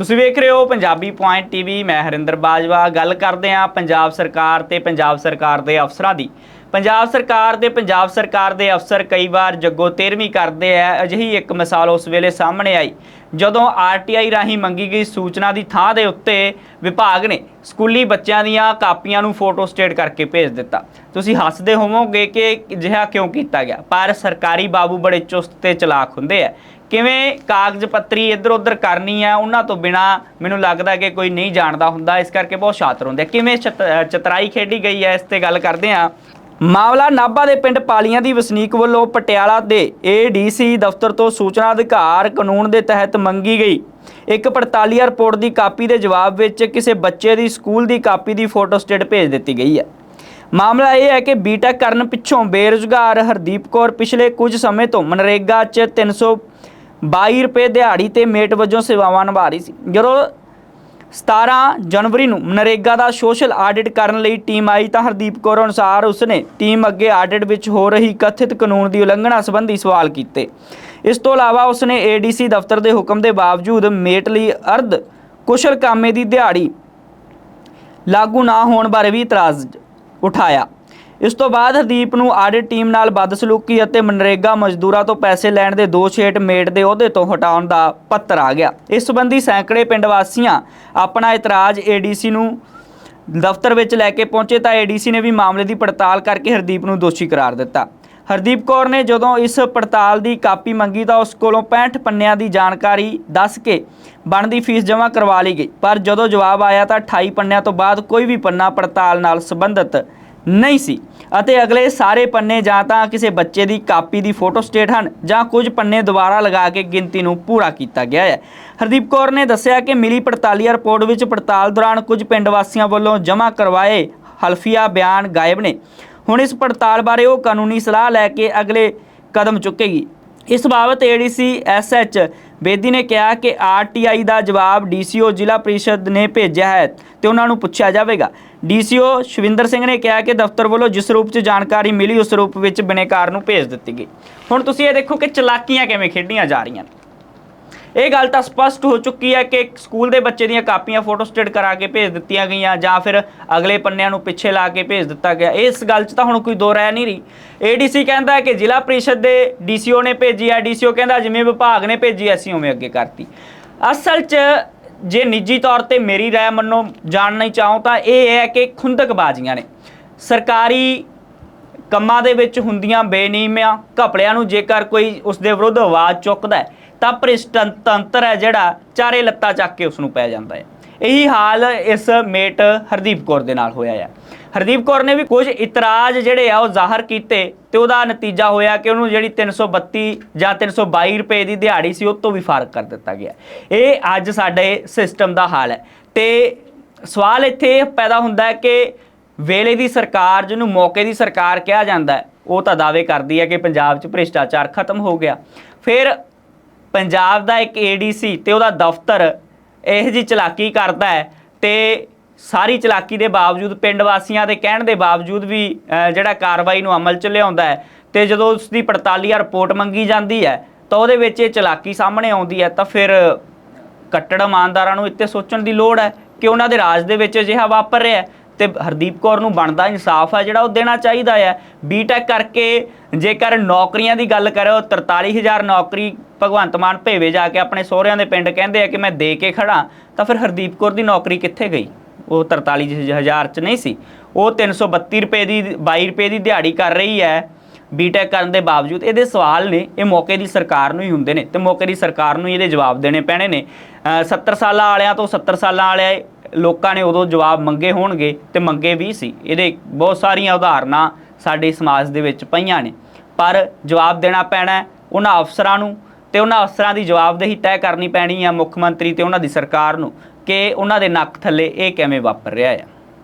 ਤੁਸੀਂ ਵੇਖ ਰਹੇ ਹੋ ਪੰਜਾਬੀ ਪੁਆਇੰਟ ਟੀਵੀ ਮੈਂ ਹਰਿੰਦਰ ਬਾਜਵਾ। ਗੱਲ ਕਰਦੇ ਹਾਂ ਪੰਜਾਬ ਸਰਕਾਰ ਤੇ ਪੰਜਾਬ ਸਰਕਾਰ ਦੇ ਅਫਸਰਾਂ ਦੀ। ਪੰਜਾਬ ਸਰਕਾਰ ਦੇ ਪੰਜਾਬ ਸਰਕਾਰ ਦੇ ਅਫਸਰ ਕਈ ਵਾਰ ਜੱਗੋ ਤੇਰਵੀਂ ਕਰਦੇ ਆ। ਅਜਿਹੀ ਇੱਕ ਮਿਸਾਲ ਉਸ ਵੇਲੇ ਸਾਹਮਣੇ ਆਈ। ਜਦੋਂ ਆਰਟੀਆਈ ਰਾਹੀਂ ਮੰਗੀ ਗਈ ਸੂਚਨਾ ਦੀ ਥਾਂ ਦੇ ਉੱਤੇ ਵਿਭਾਗ ਨੇ ਸਕੂਲੀ ਬੱਚਿਆਂ ਦੀਆਂ ਕਾਪੀਆਂ ਨੂੰ ਫੋਟੋ ਸਟੇਟ ਕਰਕੇ ਭੇਜ ਦਿੱਤਾ। ਤੁਸੀਂ ਹੱਸਦੇ ਹੋਵੋਗੇ ਕਿ ਅਜਿਹਾ ਕਿਉਂ ਕੀਤਾ ਗਿਆ? ਪਰ ਸਰਕਾਰੀ ਬਾਬੂ ਬੜੇ ਚੁਸਤ ਤੇ ਚਲਾਕ ਹੁੰਦੇ ਆ। ਕਿਵੇਂ ਕਾਗਜ਼ ਪੱਤਰੀ ਇੱਧਰ ਉੱਧਰ ਕਰਨੀ ਹੈ ਉਹਨਾਂ ਤੋਂ ਬਿਨਾ ਮੈਨੂੰ ਲੱਗਦਾ ਕਿ ਕੋਈ ਨਹੀਂ ਜਾਣਦਾ ਹੁੰਦਾ। ਇਸ ਕਰਕੇ ਬਹੁਤ ਸ਼ਾਤਰ ਹੁੰਦੇ ਕਿਵੇਂ ਚਤ- ਚਤਰਾਈ ਖੇਡੀ ਗਈ ਹੈ? ਇਸ ਤੇ ਗੱਲ ਕਰਦੇ ਆ ਮਾਮਲਾ ਨਾਭਾ ਦੇ ਪਿੰਡ ਪਾਲੀਆਂ ਦੀ ਵਸਨੀਕ ਵੱਲੋਂ ਪਟਿਆਲਾ ਦੇ ਏਡੀਸੀ ਦਫ਼ਤਰ ਤੋਂ ਸੂਚਨਾ ਅਧਿਕਾਰ ਕਾਨੂੰਨ ਦੇ ਤਹਿਤ ਮੰਗੀ ਗਈ। ਇੱਕ ਪੜਤਾਲੀਆ ਰਿਪੋਰਟ ਦੀ ਕਾਪੀ ਦੇ ਜਵਾਬ ਵਿੱਚ ਕਿਸੇ ਬੱਚੇ ਦੀ ਸਕੂਲ ਦੀ ਕਾਪੀ ਦੀ ਫੋਟੋ ਸਟੇਟ ਭੇਜ ਦਿੱਤੀ ਗਈ ਹੈ। ਮਾਮਲਾ ਇਹ ਹੈ ਕਿ ਬੀਟੈਕ ਕਰਨ ਪਿੱਛੋਂ ਬੇਰੁਜ਼ਗਾਰ ਹਰਦੀਪ ਕੌਰ ਪਿਛਲੇ ਕੁਝ ਸਮੇਂ ਤੋਂ ਮਨਰੇਗਾ 'ਚ 322 ਰੁਪਏ ਦਿਹਾੜੀ ਤੇ ਮੇਟ ਵਜੋਂ ਸੇਵਾਵਾਂ ਨਿਭਾ ਰਹੀ ਸੀ। ਜਦੋਂ 17 ਜਨਵਰੀ ਨੂੰ ਮਨਰੇਗਾ ਦਾ ਸੋਸ਼ਲ ਆਡਿਟ ਕਰਨ ਲਈ ਟੀਮ ਆਈ ਤਾਂ ਹਰਦੀਪ ਕੌਰ ਅਨੁਸਾਰ ਉਸਨੇ ਟੀਮ ਅੱਗੇ ਆਡਿਟ ਵਿੱਚ ਹੋ ਰਹੀ ਕਥਿਤ ਕਾਨੂੰਨ ਦੀ ਉਲੰਘਣਾ ਸੰਬੰਧੀ ਸਵਾਲ ਕੀਤੇ। ਇਸ ਤੋਂ ਇਲਾਵਾ ਉਸਨੇ ਏਡੀਸੀ ਦਫ਼ਤਰ ਦੇ ਹੁਕਮ ਦੇ ਬਾਵਜੂਦ ਮੇਟ ਲਈ ਅਰਧ ਕੁਸ਼ਲ ਕਾਮੇ ਦੀ ਦਿਹਾੜੀ ਲਾਗੂ ਨਾ ਹੋਣ ਬਾਰੇ ਵੀ ਇਤਰਾਜ਼ ਉਠਾਇਆ। ਇਸ ਤੋਂ ਬਾਅਦ ਹਰਦੀਪ ਨੂੰ ਆਡਿਟ ਟੀਮ ਨਾਲ ਬਦਸਲੂਕੀ ਅਤੇ ਮਨਰੇਗਾ ਮਜ਼ਦੂਰਾਂ ਤੋਂ ਪੈਸੇ ਲੈਣ ਦੇ ਦੋਸ਼ ਹੇਠ ਮੇਟ ਦੇ ਅਹੁਦੇ ਤੋਂ ਹਟਾਉਣ ਦਾ ਪੱਤਰ ਆ ਗਿਆ। ਇਸ ਸੰਬੰਧੀ ਸੈਂਕੜੇ ਪਿੰਡ ਵਾਸੀਆਂ ਆਪਣਾ ਇਤਰਾਜ਼ ਏਡੀਸੀ ਨੂੰ ਦਫ਼ਤਰ ਵਿੱਚ ਲੈ ਕੇ ਪਹੁੰਚੇ ਤਾਂ ਏਡੀਸੀ ਨੇ ਵੀ ਮਾਮਲੇ ਦੀ ਪੜਤਾਲ ਕਰਕੇ ਹਰਦੀਪ ਨੂੰ ਦੋਸ਼ੀ ਕਰਾਰ ਦਿੱਤਾ। ਹਰਦੀਪ ਕੌਰ ਨੇ ਜਦੋਂ ਇਸ ਪੜਤਾਲ ਦੀ ਕਾਪੀ ਮੰਗੀ ਤਾਂ ਉਸ ਕੋਲੋਂ 65 ਪੰਨਿਆਂ ਦੀ ਜਾਣਕਾਰੀ ਦੱਸ ਕੇ ਬਣਦੀ ਫੀਸ ਜਮ੍ਹਾਂ ਕਰਵਾ ਲਈ ਗਈ। ਪਰ ਜਦੋਂ ਜਵਾਬ ਆਇਆ ਤਾਂ 28 ਪੰਨਿਆਂ ਤੋਂ ਬਾਅਦ ਕੋਈ ਵੀ ਪੰਨਾ ਪੜਤਾਲ ਨਾਲ ਸੰਬੰਧਿਤ ਨਹੀਂ ਸੀ। ਅਤੇ ਅਗਲੇ ਸਾਰੇ ਪੰਨੇ ਜਾਂ ਤਾਂ ਕਿਸੇ ਬੱਚੇ ਦੀ ਕਾਪੀ ਦੀ ਫੋਟੋ ਸਟੇਟ ਹਨ ਜਾਂ ਕੁਝ ਪੰਨੇ ਦੁਬਾਰਾ ਲਗਾ ਕੇ ਗਿਣਤੀ ਨੂੰ ਪੂਰਾ ਕੀਤਾ ਗਿਆ ਹੈ। ਹਰਦੀਪ ਕੌਰ ਨੇ ਦੱਸਿਆ ਕਿ ਮਿਲੀ ਪੜਤਾਲੀਆ ਰਿਪੋਰਟ ਵਿੱਚ ਪੜਤਾਲ ਦੌਰਾਨ ਕੁਝ ਪਿੰਡ ਵਾਸੀਆਂ ਵੱਲੋਂ ਜਮ੍ਹਾਂ ਕਰਵਾਏ ਹਲਫੀਆ ਬਿਆਨ ਗਾਇਬ ਨੇ। ਹੁਣ ਇਸ ਪੜਤਾਲ ਬਾਰੇ ਉਹ ਕਾਨੂੰਨੀ ਸਲਾਹ ਲੈ ਕੇ ਅਗਲੇ ਕਦਮ ਚੁੱਕੇਗੀ। ਇਸ ਬਾਬਤ ਏਡੀਸੀ ਐਸਐਚ ਬੇਦੀ ਨੇ ਕਿਹਾ ਕਿ ਆਰਟੀਆਈ ਦਾ ਜਵਾਬ ਡੀਸੀਓ ਜ਼ਿਲ੍ਹਾ ਪ੍ਰੀਸ਼ਦ ਨੇ ਭੇਜਿਆ ਹੈ ਤੇ ਉਹਨਾਂ ਨੂੰ ਪੁੱਛਿਆ ਜਾਵੇਗਾ। ਡੀਸੀਓ ਸ਼ਵਿੰਦਰ ਸਿੰਘ ਨੇ ਕਿਹਾ ਕਿ ਦਫ਼ਤਰ ਵੱਲੋਂ ਜਿਸ ਰੂਪ 'ਚ ਜਾਣਕਾਰੀ ਮਿਲੀ ਉਸ ਰੂਪ ਵਿੱਚ ਬਿਨੇਕਾਰ ਨੂੰ ਭੇਜ ਦਿੱਤੀ ਗਈ। ਹੁਣ ਤੁਸੀਂ ਇਹ ਦੇਖੋ ਕਿ ਚਲਾਕੀਆਂ ਕਿਵੇਂ ਖੇਡੀਆਂ ਜਾ ਰਹੀਆਂ ਨੇ। ਇਹ ਗੱਲ ਤਾਂ ਸਪਸ਼ਟ ਹੋ ਚੁੱਕੀ ਹੈ ਕਿ ਸਕੂਲ ਦੇ ਬੱਚੇ ਦੀਆਂ ਕਾਪੀਆਂ ਫੋਟੋ ਸਟੇਟ ਕਰਾ ਕੇ ਭੇਜ ਦਿੱਤੀਆਂ ਗਈਆਂ ਜਾਂ ਫਿਰ ਅਗਲੇ ਪੰਨਿਆਂ ਨੂੰ ਪਿੱਛੇ ਲਾ ਕੇ ਭੇਜ ਦਿੱਤਾ ਗਿਆ। ਇਸ ਗੱਲ 'ਚ ਤਾਂ ਹੁਣ ਕੋਈ ਦੋ ਰਾਇ ਨਹੀਂ ਰਹੀ। ਏਡੀਸੀ ਕਹਿੰਦਾ ਹੈ ਕਿ ਜ਼ਿਲ੍ਹਾ ਪ੍ਰੀਸ਼ਦ ਦੇ ਡੀਸੀਓ ਨੇ ਭੇਜੀ ਹੈ। ਡੀਸੀਓ ਕਹਿੰਦਾ ਜਿਵੇਂ ਵਿਭਾਗ ਨੇ ਭੇਜੀ ਅਸੀਂ ਉਵੇਂ ਅੱਗੇ ਕਰਤੀ। ਅਸਲ 'ਚ ਜੇ ਨਿੱਜੀ ਤੌਰ ਤੇ ਮੇਰੀ ਰਾਏ ਮੰਨੋ ਜਾਣਨਾ ਹੀ ਚਾਹੋ ਤਾਂ ਇਹ ਹੈ ਕਿ ਖੁੰਦਕਬਾਜ਼ੀਆਂ ਨੇ। ਸਰਕਾਰੀ ਕੰਮਾਂ ਦੇ ਵਿੱਚ ਹੁੰਦੀਆਂ ਬੇਨੀਮੀਆਂ ਘਪਲਿਆਂ ਨੂੰ ਜੇਕਰ ਕੋਈ ਉਸ ਦੇ ਵਿਰੁੱਧ ਆਵਾਜ਼ ਚੁੱਕਦਾ ਹੈ, ਤਾਂ ਭ੍ਰਿਸ਼ਟ ਤੰਤਰ ਹੈ ਜਿਹੜਾ ਚਾਰੇ ਲੱਤਾਂ ਚੱਕ ਕੇ ਉਸ ਨੂੰ ਪੈ ਜਾਂਦਾ ਹੈ। ਇਹੀ ਹਾਲ ਇਸ ਮੇਟ ਹਰਦੀਪ ਕੌਰ ਦੇ ਨਾਲ ਹੋਇਆ ਹੈ ਹਰਦੀਪ ਕੌਰ ਨੇ ਵੀ ਕੁਝ ਇਤਰਾਜ਼ ਜਿਹੜੇ ਆ ਉਹ ਜ਼ਾਹਰ ਕੀਤੇ ਤੇ ਉਹਦਾ ਨਤੀਜਾ ਹੋਇਆ ਕਿ ਉਹਨੂੰ ਜਿਹੜੀ 332 ਜਾਂ 322 ਰੁਪਏ ਦੀ ਦਿਹਾੜੀ ਸੀ ਉਹ ਤੋਂ ਵੀ ਫ਼ਰਕ ਕਰ ਦਿੱਤਾ ਗਿਆ। ਇਹ ਅੱਜ ਸਾਡੇ ਸਿਸਟਮ ਦਾ ਹਾਲ ਹੈ। ਤੇ ਸਵਾਲ ਇੱਥੇ ਪੈਦਾ ਹੁੰਦਾ ਹੈ ਕਿ ਵੇਲੇ ਦੀ ਸਰਕਾਰ ਜਿਹਨੂੰ ਮੌਕੇ ਦੀ ਸਰਕਾਰ ਕਿਹਾ ਜਾਂਦਾ ਹੈ, ਉਹ ਤਾਂ ਦਾਅਵੇ ਕਰਦੀ ਹੈ ਕਿ ਪੰਜਾਬ 'ਚ ਭ੍ਰਿਸ਼ਟਾਚਾਰ ਖਤਮ ਹੋ ਗਿਆ। ਫਿਰ ਪੰਜਾਬ ਦਾ ਇੱਕ ਏਡੀਸੀ ਤੇ ਉਹਦਾ ਦਫ਼ਤਰ ਇਹ ਜੀ ਚਲਾਕੀ ਕਰਦਾ ਹੈ ਤੇ ਸਾਰੀ ਚਲਾਕੀ ਦੇ ਬਾਵਜੂਦ, ਪਿੰਡ ਵਾਸੀਆਂ ਦੇ ਕਹਿਣ ਦੇ ਬਾਵਜੂਦ ਵੀ ਜਿਹੜਾ ਕਾਰਵਾਈ ਨੂੰ ਅਮਲ 'ਚ ਲਿਆਉਂਦਾ ਹੈ ਤੇ ਜਦੋਂ ਉਸ ਦੀ ਪੜਤਾਲੀਆ ਰਿਪੋਰਟ ਮੰਗੀ ਜਾਂਦੀ ਹੈ, ਤਾਂ ਉਹਦੇ ਵਿੱਚ ਇਹ ਚਲਾਕੀ ਸਾਹਮਣੇ ਆਉਂਦੀ ਹੈ, ਤਾਂ ਫਿਰ ਕੱਟੜ ਇਮਾਨਦਾਰਾਂ ਨੂੰ ਇੱਥੇ ਸੋਚਣ ਦੀ ਲੋੜ ਹੈ ਕਿ ਉਹਨਾਂ ਦੇ ਰਾਜ ਦੇ ਵਿੱਚ ਅਜਿਹਾ ਵਾਪਰ ਰਿਹਾ ਹੈ। ਤੇ ਹਰਦੀਪ ਕੌਰ ਨੂੰ ਬਣਦਾ ਇਨਸਾਫ ਆ ਜਿਹੜਾ ਉਹ ਦੇਣਾ ਚਾਹੀਦਾ ਹੈ। ਬੀਟੈਕ ਕਰਕੇ ਜੇਕਰ ਨੌਕਰੀਆਂ ਦੀ ਗੱਲ ਕਰੋ 43000 ਨੌਕਰੀ ਭਗਵੰਤ ਮਾਨ ਭੇਵੇ ਜਾ ਕੇ ਆਪਣੇ ਸਹੁਰਿਆਂ ਦੇ ਪਿੰਡ ਕਹਿੰਦੇ ਆ ਕਿ ਮੈਂ ਦੇ ਕੇ ਖੜਾ ਤਾਂ ਫਿਰ ਹਰਦੀਪ ਕੌਰ ਦੀ ਨੌਕਰੀ ਕਿੱਥੇ ਗਈ? ਉਹ 43000 ਚ ਨਹੀਂ ਸੀ। ਉਹ 332 ਰੁਪਏ ਦੀ 22 ਰੁਪਏ ਦੀ ਦਿਹਾੜੀ ਕਰ ਰਹੀ ਹੈ। ਬੀਟੈਕ ਕਰਨ ਦੇ ਬਾਵਜੂਦ ਇਹਦੇ ਸਵਾਲ ਨੇ, ਇਹ ਮੌਕੇ ਦੀ ਸਰਕਾਰ ਨੂੰ ਹੀ ਹੁੰਦੇ ਨੇ ਤੇ ਮੌਕੇ ਦੀ ਸਰਕਾਰ ਨੂੰ ਹੀ ਇਹਦੇ ਜਵਾਬ ਦੇਣੇ ਪੈਣੇ ਨੇ। ਅਹ 70 ਸਾਲਾਂ ਵਾਲਿਆਂ ਤੋਂ 70 ਸਾਲਾਂ ਵਾਲੇ ਲੋਕਾਂ ਨੇ ਉਦੋਂ ਜਵਾਬ ਮੰਗੇ ਹੋਣਗੇ ਤੇ ਮੰਗੇ ਵੀ ਸੀ। ਇਹਦੇ ਬਹੁਤ ਸਾਰੀਆਂ ਉਦਾਹਰਨਾਂ ਸਾਡੇ ਸਮਾਜ ਦੇ ਵਿੱਚ ਪਈਆਂ ਨੇ। ਪਰ ਜਵਾਬ ਦੇਣਾ ਪੈਣਾ ਉਹਨਾਂ ਅਫਸਰਾਂ ਨੂੰ ਤੇ ਉਹਨਾਂ ਅਫਸਰਾਂ ਦੀ ਜਵਾਬਦੇਹੀ ਤੈਅ ਕਰਨੀ ਪੈਣੀ ਆ ਮੁੱਖ ਮੰਤਰੀ ਤੇ ਉਹਨਾਂ ਦੀ ਸਰਕਾਰ ਨੂੰ ਕਿ ਉਹਨਾਂ ਦੇ ਨੱਕ ਥੱਲੇ ਇਹ ਕਿਵੇਂ ਵਾਪਰ ਰਿਹਾ ਹੈ